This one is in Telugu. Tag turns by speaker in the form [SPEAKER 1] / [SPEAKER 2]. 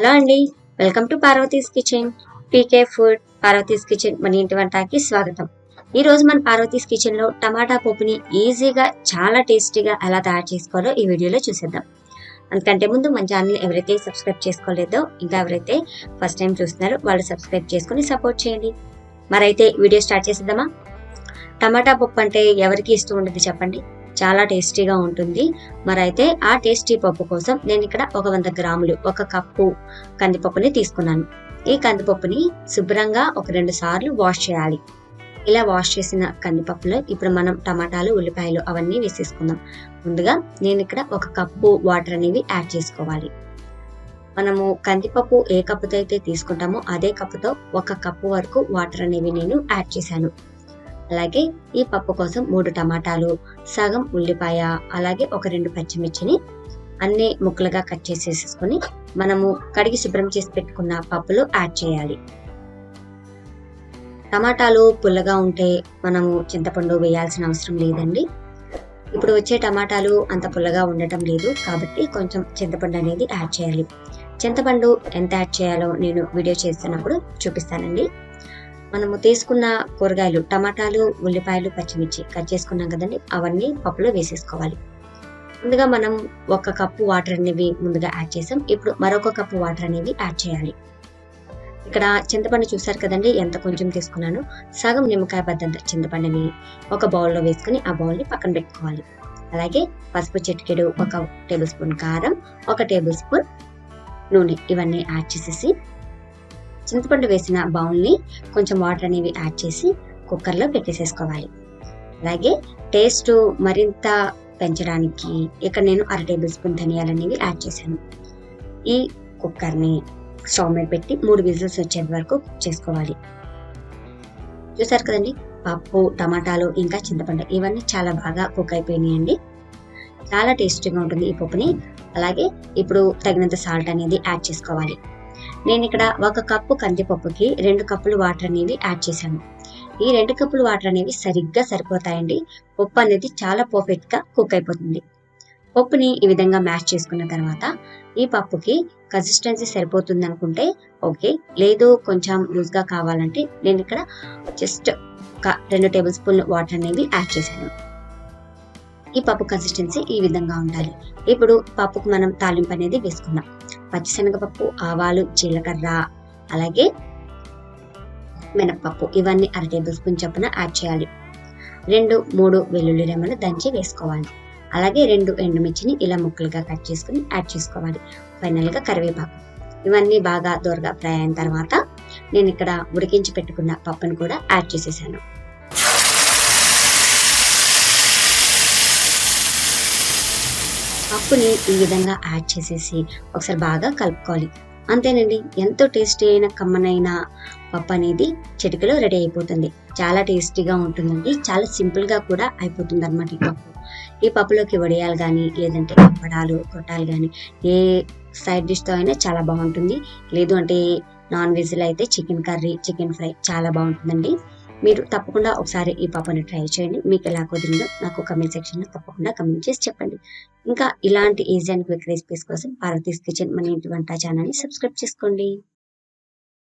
[SPEAKER 1] హలో అండి. Welcome to Parvathi's kitchen. P K food Parvathi's kitchen మన ఇంటి వంటకి స్వాగతం. ఈ రోజు మన పార్వతీస్ కిచెన్లో టమాటా పప్పుని ఈజీగా చాలా టేస్టీగా ఎలా తయారు చేసుకోవాలో ఈ వీడియోలో చూసేద్దాం. అందుకంటే ముందు మన ఛానల్ ఎవరైతే సబ్స్క్రైబ్ చేసుకోలేదో ఇంకా ఎవరైతే ఫస్ట్ టైం చూస్తున్నారో వాళ్ళు సబ్స్క్రైబ్ చేసుకుని సపోర్ట్ చేయండి. మరైతే వీడియో స్టార్ట్ చేసేద్దామా? టమాటా పప్పు అంటే ఎవరికి ఇష్టం ఉండదు చెప్పండి. చాలా టేస్టీగా ఉంటుంది. మరైతే ఆ టేస్టీ పప్పు కోసం నేను ఇక్కడ ఒక వంద గ్రాములు ఒక కప్పు కందిపప్పుని తీసుకున్నాను. ఈ కందిపప్పుని శుభ్రంగా ఒక రెండు సార్లు వాష్ చేయాలి. ఇలా వాష్ చేసిన కందిపప్పులో ఇప్పుడు మనం టమాటాలు ఉల్లిపాయలు అవన్నీ వేసేసుకుందాం. ముందుగా నేను ఇక్కడ ఒక కప్పు వాటర్ అనేవి యాడ్ చేసుకోవాలి. మనము కందిపప్పు ఏ కప్పుతో అయితే తీసుకుంటామో అదే కప్పుతో ఒక కప్పు వరకు వాటర్ అనేవి నేను యాడ్ చేశాను. అలాగే ఈ పప్పు కోసం మూడు టమాటాలు సగం ఉల్లిపాయ అలాగే ఒక రెండు పచ్చిమిర్చిని అన్ని ముక్కలుగా కట్ చేసేసుకొని మనము కడిగి శుభ్రం చేసి పెట్టుకున్న పప్పులో యాడ్ చేయాలి. టమాటాలు పుల్లగా ఉంటే మనము చింతపండు వేయాల్సిన అవసరం లేదండి. ఇప్పుడు వచ్చే టమాటాలు అంత పుల్లగా ఉండటం లేదు కాబట్టి కొంచెం చింతపండు అనేది యాడ్ చేయాలి. చింతపండు ఎంత యాడ్ చేయాలో నేను వీడియో చేస్తున్నప్పుడు చూపిస్తానండి. మనము తీసుకున్న కూరగాయలు టమాటాలు ఉల్లిపాయలు పచ్చిమిర్చి కట్ చేసుకున్నాం కదండి. అవన్నీ పప్పులో వేసేసుకోవాలి. ముందుగా మనం ఒక కప్పు వాటర్ అనేవి ముందుగా యాడ్ చేసాం. ఇప్పుడు మరొక కప్పు వాటర్ అనేవి యాడ్ చేయాలి. ఇక్కడ చింతపండు చూసారు కదండి ఎంత కొంచెం తీసుకున్నాను. సగం నిమ్మకాయ బద్దంత చింతపండుని ఒక బౌల్లో వేసుకుని ఆ బౌల్ని పక్కన పెట్టుకోవాలి. అలాగే పసుపు చిటికెడు ఒక టేబుల్ స్పూన్ కారం ఒక టేబుల్ స్పూన్ నూనె ఇవన్నీ యాడ్ చేసేసి చింతపండు వేసిన బౌల్ని కొంచెం వాటర్ అనేవి యాడ్ చేసి కుక్కర్లో పెట్టేసేసుకోవాలి. అలాగే టేస్ట్ మరింత పెంచడానికి ఇక్కడ నేను అర టేబుల్ స్పూన్ ధనియాలు అనేవి యాడ్ చేశాను. ఈ కుక్కర్ని స్టవ్ మీద పెట్టి మూడు విజిల్స్ వచ్చే వరకు కుక్ చేసుకోవాలి. చూసారు కదండి పప్పు టమాటాలు ఇంకా చింతపండు ఇవన్నీ చాలా బాగా కుక్ అయిపోయినాయండి. చాలా టేస్టీగా ఉంటుంది ఈ పప్పుని. అలాగే ఇప్పుడు తగినంత సాల్ట్ అనేది యాడ్ చేసుకోవాలి. నేను ఇక్కడ ఒక కప్పు కందిపప్పుకి రెండు కప్పులు వాటర్ అనేవి యాడ్ చేశాను. ఈ రెండు కప్పులు వాటర్ అనేవి సరిగ్గా సరిపోతాయండి. పప్పు అనేది చాలా పర్ఫెక్ట్గా కుక్ అయిపోతుంది. పప్పుని ఈ విధంగా మ్యాష్ చేసుకున్న తర్వాత ఈ పప్పుకి కన్సిస్టెన్సీ సరిపోతుంది అనుకుంటే ఓకే లేదు కొంచెం లూజ్గా కావాలంటే నేను ఇక్కడ జస్ట్ రెండు టేబుల్ స్పూన్ వాటర్ అనేవి యాడ్ చేశాను. ఈ పప్పు కన్సిస్టెన్సీ ఈ విధంగా ఉండాలి. ఇప్పుడు పప్పుకు మనం తాలింపు అనేది వేసుకుందాం. పచ్చిశనగపప్పు ఆవాలు జీలకర్ర అలాగే మినప్పప్పు. ఇవన్నీ అర టేబుల్ స్పూన్ చొప్పున యాడ్ చేయాలి. రెండు మూడు వెల్లుల్లి రెమ్మలు దంచి వేసుకోవాలి. అలాగే రెండు ఎండుమిర్చిని ఇలా ముక్కలుగా కట్ చేసుకుని యాడ్ చేసుకోవాలి. ఫైనల్గా కరివేపాకు. ఇవన్నీ బాగా దూరగా ఫ్రై అయిన తర్వాత నేను ఇక్కడ ఉడికించి పెట్టుకున్న పప్పును కూడా యాడ్ చేసేసాను. పప్పుని ఈ విధంగా యాడ్ చేసేసి ఒకసారి బాగా కలుపుకోవాలి. అంతేనండి ఎంతో టేస్టీ అయిన కమ్మనైన పప్పు అనేది చిటికలో రెడీ అయిపోతుంది. చాలా టేస్టీగా ఉంటుందండి చాలా సింపుల్గా కూడా అయిపోతుంది అనమాట ఈ పప్పు. ఈ పప్పులోకి వడియాలు కానీ లేదంటే పప్పడాలు కొట్టాలు కానీ ఏ సైడ్ డిష్తో అయినా చాలా బాగుంటుంది. లేదు అంటే నాన్ వెజ్లో అయితే చికెన్ కర్రీ చికెన్ ఫ్రై చాలా బాగుంటుందండి. మీరు తప్పకుండా ఒకసారి ఈ పప్పుని ట్రై చేయండి. మీకు ఎలా కుదిరిందో నాకు కమెంట్ సెక్షన్లో తప్పకుండా కమెంట్ చేసి చెప్పండి. ఇంకా ఇలాంటి ఈజీ అండ్ క్విక్ రెసిపీస్ కోసం పార్వతీస్ కిచెన్ మన ఇంటి వంట ఛానల్ని సబ్స్క్రైబ్ చేసుకోండి.